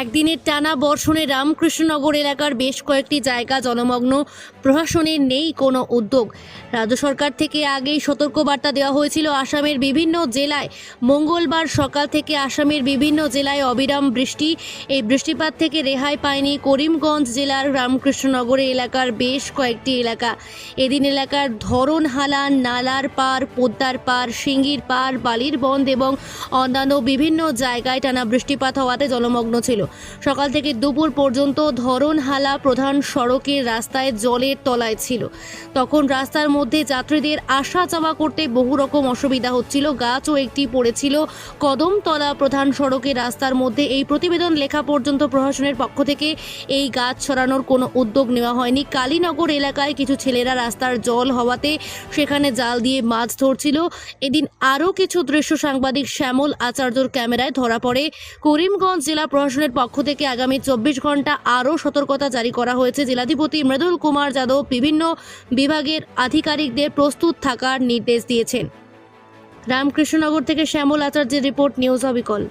একদিনের টানা বর্ষণে রামকৃষ্ণনগর এলাকার বেশ কয়েকটি জায়গা জলমগ্ন প্রশাসনের নেই কোনো উদ্যোগ। রাজ্য সরকার থেকে আগেই সতর্কবার্তা দেওয়া হয়েছিল আসামের বিভিন্ন জেলায়। মঙ্গলবার সকাল থেকে আসামের বিভিন্ন জেলায় অবিরাম বৃষ্টি। এই বৃষ্টিপাত থেকে রেহাই পায়নি করিমগঞ্জ জেলার রামকৃষ্ণনগর এলাকার বেশ কয়েকটি এলাকা। এদিন এলাকার ধরনহালা, নালার পার পোদ্দার পার সিঙ্গির পার বালির বন্ধ এবং অন্যান্য বিভিন্ন জায়গায় টানা বৃষ্টিপাত হওয়াতে জলমগ্ন ছিল। সকাল থেকে দুপুর পর্যন্ত ধরনহালা প্রধান সড়কের রাস্তায় জলের তলায় ছিল। তখন রাস্তার মধ্যে যাত্রীদের আসা যাওয়া করতে বহু রকম অসুবিধা হচ্ছিল। গাছও একটি পড়েছিল। কদমতলা প্রধান সড়কের রাস্তার মধ্যে এই প্রতিবেদন লেখা পর্যন্ত প্রশাসনের পক্ষ থেকে এই গাছ ছড়ানোর কোনো উদ্যোগ নেওয়া হয়নি। কালীনগর এলাকায় কিছু ছেলেরা রাস্তার জল হওয়াতে সেখানে জাল দিয়ে মাছ ধরছিল। এদিন আরও কিছু দৃশ্য সাংবাদিক শ্যামল আচার্যর ক্যামেরায় ধরা পড়ে। করিমগঞ্জ জেলা প্রশাসনের পক্ষ থেকে আগামী চব্বিশ ঘণ্টা আরও সতর্কতা জারি করা হয়েছে। জেলাধিপতি মৃদুল কুমার যাদব বিভিন্ন বিভাগের আধিকারিকদের প্রস্তুত থাকার নির্দেশ দিয়েছেন। রামকৃষ্ণনগর থেকে শ্যামল আচার্যের রিপোর্ট, নিউজ অবিকল।